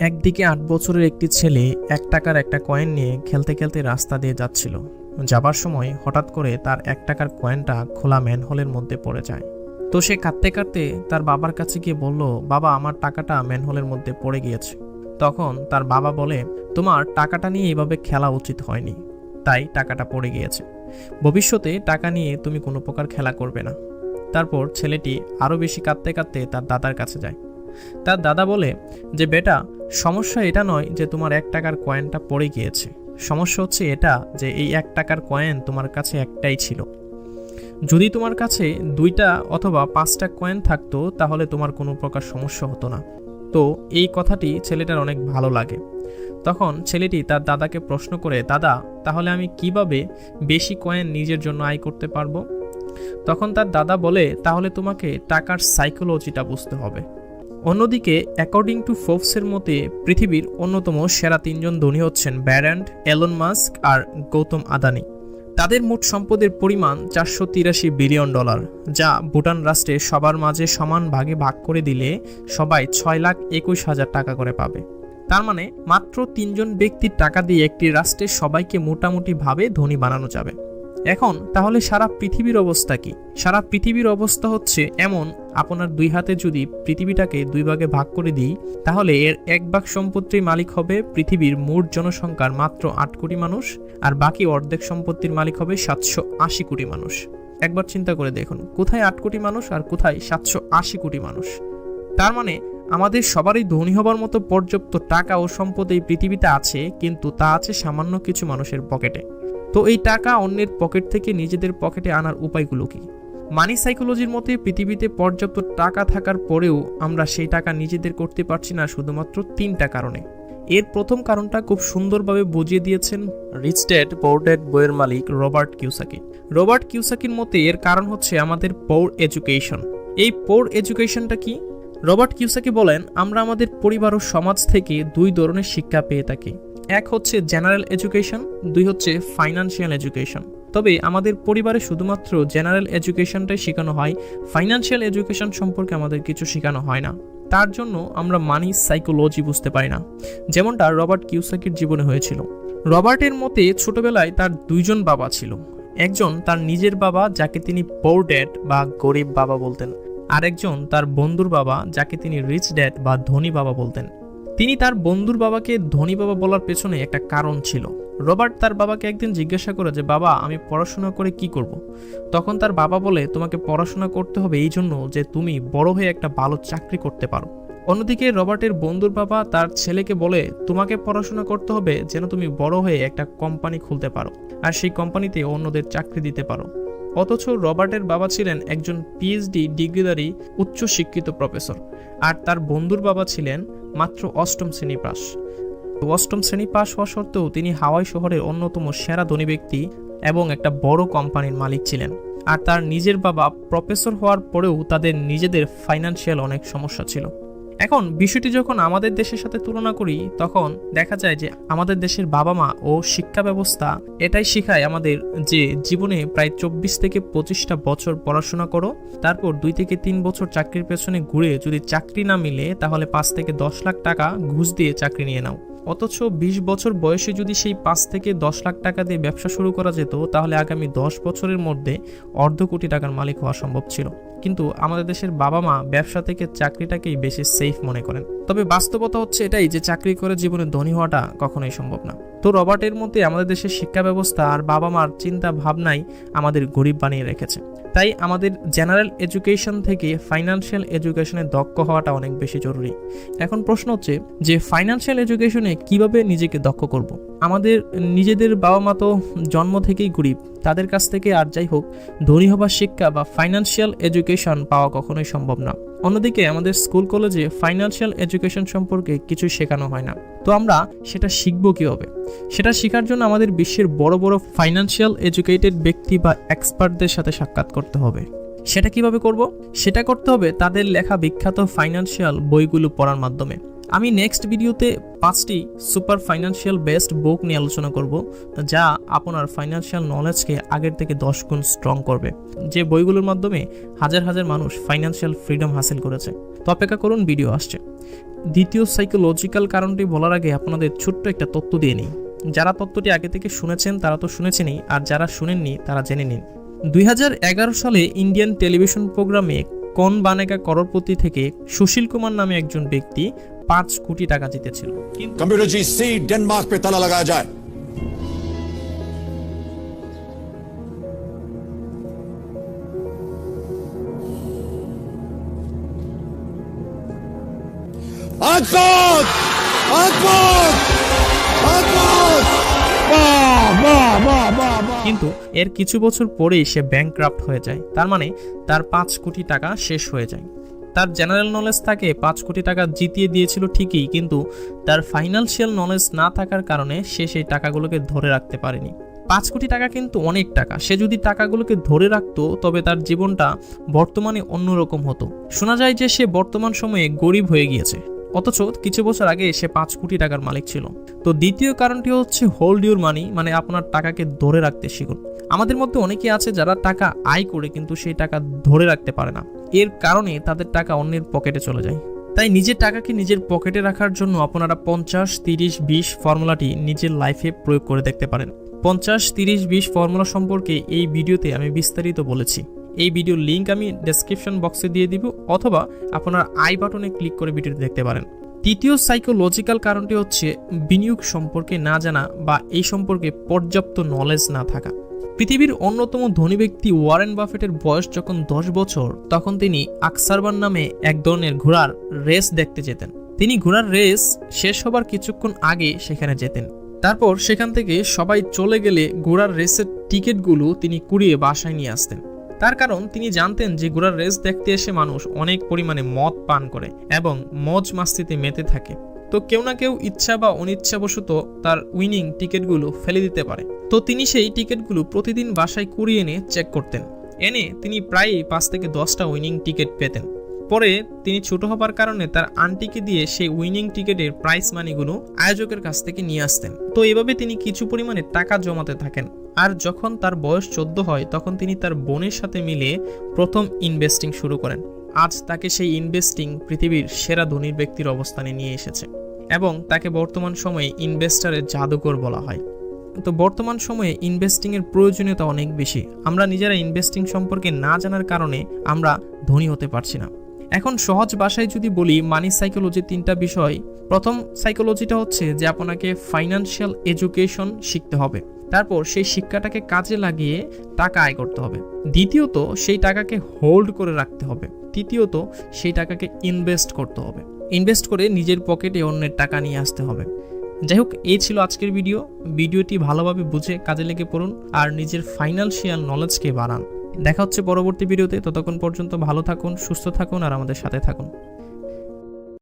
একদিকে আট বছরের একটি ছেলে এক টাকার একটা কয়েন নিয়ে খেলতে খেলতে রাস্তা দিয়ে যাচ্ছিল। যাবার সময় হঠাৎ করে তার এক টাকার কয়েনটা খোলা ম্যানহোলের মধ্যে পড়ে যায়। তো সে কাঁদতে কাঁদতে তার বাবার কাছে গিয়ে বলল, বাবা, আমার টাকাটা ম্যানহোলের মধ্যে পড়ে গিয়েছে। তখন তার বাবা বলে, তোমার টাকাটা নিয়ে এভাবে খেলা উচিত হয়নি। তাই টাকাটা পড়ে গিয়েছে। ভবিষ্যতে টাকা নিয়ে তুমি কোনো প্রকার খেলা করবে না। তারপর ছেলেটি আরও বেশি কাঁদতে কাঁদতে তার দাদার কাছে যায়। তার দাদা বলে যে, বেটা, সমস্যা এটা নয় যে তোমার এক টাকার কয়েনটা পড়ে গিয়েছে। সমস্যা হচ্ছে এটা যে, এই এক টাকার কয়েন তোমার কাছে একটাই ছিল। যদি তোমার কাছে দুইটা অথবা পাঁচটা কয়েন থাকতো, তাহলে তোমার কোনো প্রকার সমস্যা হতো না। তো এই কথাটি ছেলেটার অনেক ভালো লাগে। তখন ছেলেটি তার দাদাকে প্রশ্ন করে, দাদা, তাহলে আমি কীভাবে বেশি কয়েন নিজের জন্য আয় করতে পারব? তখন তার দাদা বলে, তাহলে তোমাকে টাকার সাইকোলজিটা বুঝতে হবে। অন্যদিকে অ্যাকর্ডিং টু ফোর্বসের মতে, পৃথিবীর অন্যতম সেরা তিনজন ধনী হচ্ছেন ব্যারান্ড এলন মাস্ক আর গৌতম আদানি। তাদের মোট সম্পদের পরিমাণ চারশো তিরাশি বিলিয়ন ডলার, যা ভুটান রাষ্ট্রে সবার মাঝে সমান ভাগে ভাগ করে দিলে সবাই ছয় লাখ একুশ হাজার টাকা করে পাবে। তার মানে মাত্র তিনজন ব্যক্তির টাকা দিয়ে একটি রাষ্ট্রের সবাইকে মোটামুটিভাবে ধনী বানানো যাবে। এখন, তাহলে সারা পৃথিবীর অবস্থা কি? সারা পৃথিবীর অবস্থা হচ্ছে এমন আপনার দুই হাতে যদি পৃথিবীটাকে দুই ভাগে ভাগ করে দিই, তাহলে এর এক ভাগ সম্পত্তির মালিক হবে পৃথিবীর মোট জনসংখ্যার মাত্র আট কোটি মানুষ, আর বাকি অর্ধেক সম্পত্তির মালিক হবে সাতশো আশি কোটি মানুষ। একবার চিন্তা করে দেখুন, কোথায় আট কোটি মানুষ আর কোথায় সাতশো আশি কোটি মানুষ? তার মানে আমাদের সবারই ধনী হবার মতো পর্যাপ্ত টাকা ও সম্পদ এই পৃথিবীতে আছে, কিন্তু তা আছে সামান্য কিছু মানুষের পকেটে। তো এই টাকা অন্যের পকেট থেকে নিজেদের পকেটে আনার উপায়গুলো কি? মানি সাইকোলজির মতে পৃথিবীতে পর্যাপ্ত টাকা থাকার পরেও আমরা সেই টাকা নিজেদের করতে পারছি না শুধুমাত্র তিনটা কারণে। এর প্রথম কারণটা খুব সুন্দরভাবে বুঝিয়ে দিয়েছেন রিচ ড্যাড পোর ড্যাড বইয়ের মালিক রবার্ট কিউসাকি। রবার্ট কিউসাকির মতে এর কারণ হচ্ছে আমাদের পৌর এডুকেশন এই পৌর এডুকেশনটা কি? রবার্ট কিউসাকি বলেন, আমরা আমাদের পরিবার ও সমাজ থেকে দুই ধরনের শিক্ষা পেয়ে থাকি। এক হচ্ছে জেনারেল এডুকেশন, দুই হচ্ছে ফাইনান্সিয়াল এডুকেশন তবে আমাদের পরিবারে শুধুমাত্র জেনারেল এডুকেশনটাই শেখানো হয় ফাইনান্সিয়াল এডুকেশন সম্পর্কে আমাদের কিছু শেখানো হয় না। তার জন্য আমরা মানি সাইকোলজি বুঝতে পারি না। যেমনটা রবার্ট কিউসাকির জীবনে হয়েছিল। রবার্টের মতে ছোটবেলায় তার দুইজন বাবা ছিল। একজন তার নিজের বাবা যাকে তিনি পোর ড্যাড বা গরিব বাবা বলতেন, আরেকজন তার বন্ধুর বাবা যাকে তিনি রিচ ড্যাড বা ধনী বাবা বলতেন। তিনি তার বন্ধুর বাবাকে ধনী বাবা বলার পেছনে একটা কারণ ছিল। রবার্ট তার বাবাকে একদিন জিজ্ঞাসা করে যে, বাবা, আমি পড়াশোনা করে কি করব। তখন তার বাবা বলে, তোমাকে পড়াশোনা করতে হবে এই জন্য যে তুমি বড় হয়ে একটা ভালো চাকরি করতে পারো। অন্যদিকে রবার্টের বন্ধুর বাবা তার ছেলেকে বলে, তোমাকে পড়াশোনা করতে হবে যেন তুমি বড় হয়ে একটা কোম্পানি খুলতে পারো আর সেই কোম্পানিতে অন্যদের চাকরি দিতে পারো। অথচ রবার্টের বাবা ছিলেন একজন পিএইচডি ডিগ্রিধারী উচ্চ শিক্ষিত প্রফেসর। আর তার বন্ধুর বাবা ছিলেন মাত্র অষ্টম শ্রেণি পাস অষ্টম শ্রেণি পাস হওয়া সত্ত্বেও তিনি হাওয়াই শহরের অন্যতম সেরা ধনী ব্যক্তি এবং একটা বড় কোম্পানির মালিক ছিলেন। আর তার নিজের বাবা প্রফেসর হওয়ার পরেও তাদের নিজেদের ফাইন্যান্সিয়াল অনেক সমস্যা ছিল। এখন বিষয়টি যখন আমাদের দেশের সাথে তুলনা করি, তখন দেখা যায় যে আমাদের দেশের বাবা মা ও শিক্ষা ব্যবস্থা এটাই শেখায় আমাদের যে জীবনে প্রায় চব্বিশ থেকে পঁচিশটা বছর পড়াশোনা করো, তারপর দুই থেকে তিন বছর চাকরির পেছনে ঘুরে যদি চাকরি না মিলে, তাহলে পাঁচ থেকে দশ লাখ টাকা ঘুষ দিয়ে চাকরি নিয়ে নাও। অথচ বিশ বছর বয়সে যদি সেই পাঁচ থেকে দশ লাখ টাকা দিয়ে ব্যবসা শুরু করা যেত, তাহলে আগামী দশ বছরের মধ্যে অর্ধ কোটি টাকার মালিক হওয়া সম্ভব ছিল। কিন্তু আমাদের দেশের বাবা মা ব্যবসা থেকে চাকরিটাকেই বেশি সেফ মনে করেন। তবে বাস্তবতা হচ্ছে এটাই যে চাকরি করে জীবনে ধনী হওয়াটা কখনোই সম্ভব না। তো রবার্টের মধ্যে আমাদের দেশের শিক্ষা ব্যবস্থা আর বাবা মার চিন্তা ভাবনাই আমাদের গরিব বানিয়ে রেখেছে। তাই আমাদের জেনারেল এডুকেশন থেকে ফাইন্যান্সিয়াল এডুকেশনে দক্ষ হওয়াটা অনেক বেশি জরুরি এখন প্রশ্ন হচ্ছে যে ফাইন্যান্সিয়াল এডুকেশনে কীভাবে নিজেকে দক্ষ করব। আমাদের নিজেদের বাবা মা তো জন্ম থেকেই গরিব, তাদের কাছ থেকে আর যাই হোক, ধনী হবার শিক্ষা বা ফাইন্যান্সিয়াল এডুকেশন পাওয়া কখনোই সম্ভব না অন্যদিকে আমাদের স্কুল কলেজে ফাইন্যান্সিয়াল এডুকেশন সম্পর্কে কিছু শেখানো হয় না। তো আমরা সেটা শিখব কীভাবে? সেটা শেখার জন্য আমাদের বিশ্বের বড় বড় ফাইন্যান্সিয়াল এডুকেটেড ব্যক্তি বা এক্সপার্টদের সাথে সাক্ষাৎ করতে হবে। সেটা কীভাবে করব? সেটা করতে হবে তাদের লেখা বিখ্যাত ফাইন্যান্সিয়াল বইগুলো পড়ার মাধ্যমে। আমি নেক্সট ভিডিওতে পাঁচটি সুপার ফাইন্যান্সিয়াল বেস্ট বুক নিয়ে আলোচনা করব, যা আপনার ফাইন্যান্সিয়াল নলেজকে আগের থেকে দশ গুণ স্ট্রং করবে। যে বইগুলোর মাধ্যমে হাজার হাজার মানুষ ফাইন্যান্সিয়াল ফ্রিডম হাসিল করেছে। তো অপেক্ষা করুন ভিডিও আসছে। দ্বিতীয় সাইকোলজিক্যাল কারণটি বলার আগে আপনাদের ছোট্ট একটা তথ্য দিয়ে নিই। যারা তত্ত্বটি আগে থেকে শুনেছেন, তারা তো শুনেছেনই, আর যারা শুনেননি, তারা জেনে নিন। দুই হাজার এগারো সালে ইন্ডিয়ান টেলিভিশন প্রোগ্রামে কন বানেগা করোরপতি থেকে সুশীল কুমার নামে একজন ব্যক্তি পাঁচ কোটি টাকা জিতেছিল। কিন্তু এর কিছু বছর পরেই সে ব্যাংক হয়ে যায়। তার মানে তার পাঁচ কোটি টাকা শেষ হয়ে যায়। তার জেনারেল নলেজ তাকে পাঁচ কোটি টাকা জিতিয়ে দিয়েছিল ঠিকই, কিন্তু তার ফাইন্যান্সিয়াল নলেজ না থাকার কারণে সে সেই টাকাগুলোকে ধরে রাখতে পারেনি। পাঁচ কোটি টাকা কিন্তু অনেক টাকা। সে যদি টাকাগুলোকে ধরে রাখতো, তবে তার জীবনটা বর্তমানে অন্যরকম হতো। শোনা যায় যে সে বর্তমান সময়ে গরিব হয়ে গিয়েছে। অথচ কিছু বছর আগে সে পাঁচ কোটি টাকার মালিক ছিল। তো দ্বিতীয় কারণটি হচ্ছে হোল্ড ইউর মানি মানে আপনার টাকাকে ধরে রাখতে শিখুন। আমাদের মধ্যে অনেকে আছে যারা টাকা আয় করে কিন্তু সেই টাকা ধরে রাখতে পারে না। এর কারণে তাদের টাকা অন্যের পকেটে চলে যায়। তাই নিজের টাকাকে নিজের পকেটে রাখার জন্য আপনারা পঞ্চাশ, তিরিশ, বিশ ফর্মুলাটি নিজের লাইফে প্রয়োগ করে দেখতে পারেন। পঞ্চাশ, তিরিশ, বিশ ফর্মুলা সম্পর্কে এই ভিডিওতে আমি বিস্তারিত বলেছি। এই ভিডিওর লিঙ্ক আমি ডেসক্রিপশন বক্সে দিয়ে দিব অথবা আপনার আই বাটনে ক্লিক করে ভিডিওটি দেখতে পারেন। তৃতীয় সাইকোলজিক্যাল কারণটি হচ্ছে বিনিয়োগ সম্পর্কে না জানা বা এই সম্পর্কে পর্যাপ্ত নলেজ না থাকা। পৃথিবীর অন্যতম ধনী ব্যক্তি ওয়ারেন বাফেটের বয়স যখন দশ বছর, তখন তিনি আকসারবান নামে এক ধরনের ঘোড়ার রেস দেখতে যেতেন। তিনি ঘোড়ার রেস শেষ হবার কিছুক্ষণ আগে সেখানে যেতেন। তারপর সেখান থেকে সবাই চলে গেলে ঘোড়ার রেসের টিকিটগুলো তিনি কুড়িয়ে বাসায় নিয়ে আসতেন। তার কারণ তিনি জানতেন যে ঘোড়ার রেস দেখতে এসে মানুষ অনেক পরিমাণে মদ পান করে এবং মজ মাস্তিতে মেতে থাকে। তো কেউ না কেউ ইচ্ছা বা অনিচ্ছাবশত তার উইনিং টিকিটগুলো ফেলে দিতে পারে। তো তিনি সেই টিকিটগুলো প্রতিদিন বাসায় কুড়িয়ে এনে চেক করতেন। এনে তিনি প্রায়ই পাঁচ থেকে দশটা উইনিং টিকিট পেতেন। পরে তিনি ছোট হবার কারণে তার আন্টিকে দিয়ে সেই উইনিং টিকিটের প্রাইস মানিগুলো আয়োজকের কাছ থেকে নিয়ে আসতেন। তো এভাবে তিনি কিছু পরিমাণে টাকা জমাতে থাকেন। আর যখন তার বয়স চোদ্দ হয়, তখন তিনি তার বোনের সাথে মিলে প্রথম ইনভেস্টিং শুরু করেন। আজ তাকে সেই ইনভেস্টিং পৃথিবীর সেরা ধনীর ব্যক্তির অবস্থানে নিয়ে এসেছে। এবং তাকে বর্তমান সময়ে ইনভেস্টারের জাদুকর বলা হয়। তো বর্তমান সময়ে ইনভেস্টিংয়ের প্রয়োজনীয়তা অনেক বেশি। আমরা নিজেরা ইনভেস্টিং সম্পর্কে না জানার কারণে আমরা ধনী হতে পারছি না। এখন সহজ ভাষায় যদি বলি মানি সাইকোলজির তিনটা বিষয়। প্রথম সাইকোলজিটা হচ্ছে যে আপনাকে ফাইন্যান্সিয়াল এডুকেশন শিখতে হবে। তারপর সেই শিক্ষাটাকে কাজে লাগিয়ে টাকা আয় করতে হবে। দ্বিতীয়ত, সেই টাকাকে হোল্ড করে রাখতে হবে। তৃতীয়ত, সেই টাকাকে ইনভেস্ট করতে হবে। ইনভেস্ট করে নিজের পকেটে অন্যের টাকা নিয়ে আসতে হবে। যাই হোক এই ছিল আজকের ভিডিও। ভিডিওটি ভালোভাবে বুঝে কাজে লেগে পড়ুন আর নিজের ফাইন্যান্সিয়াল নলেজকে বাড়ান। দেখা হচ্ছে পরবর্তী ভিডিওতে। ততক্ষণ পর্যন্ত ভালো থাকুন, সুস্থ থাকুন আর আমাদের সাথে থাকুন।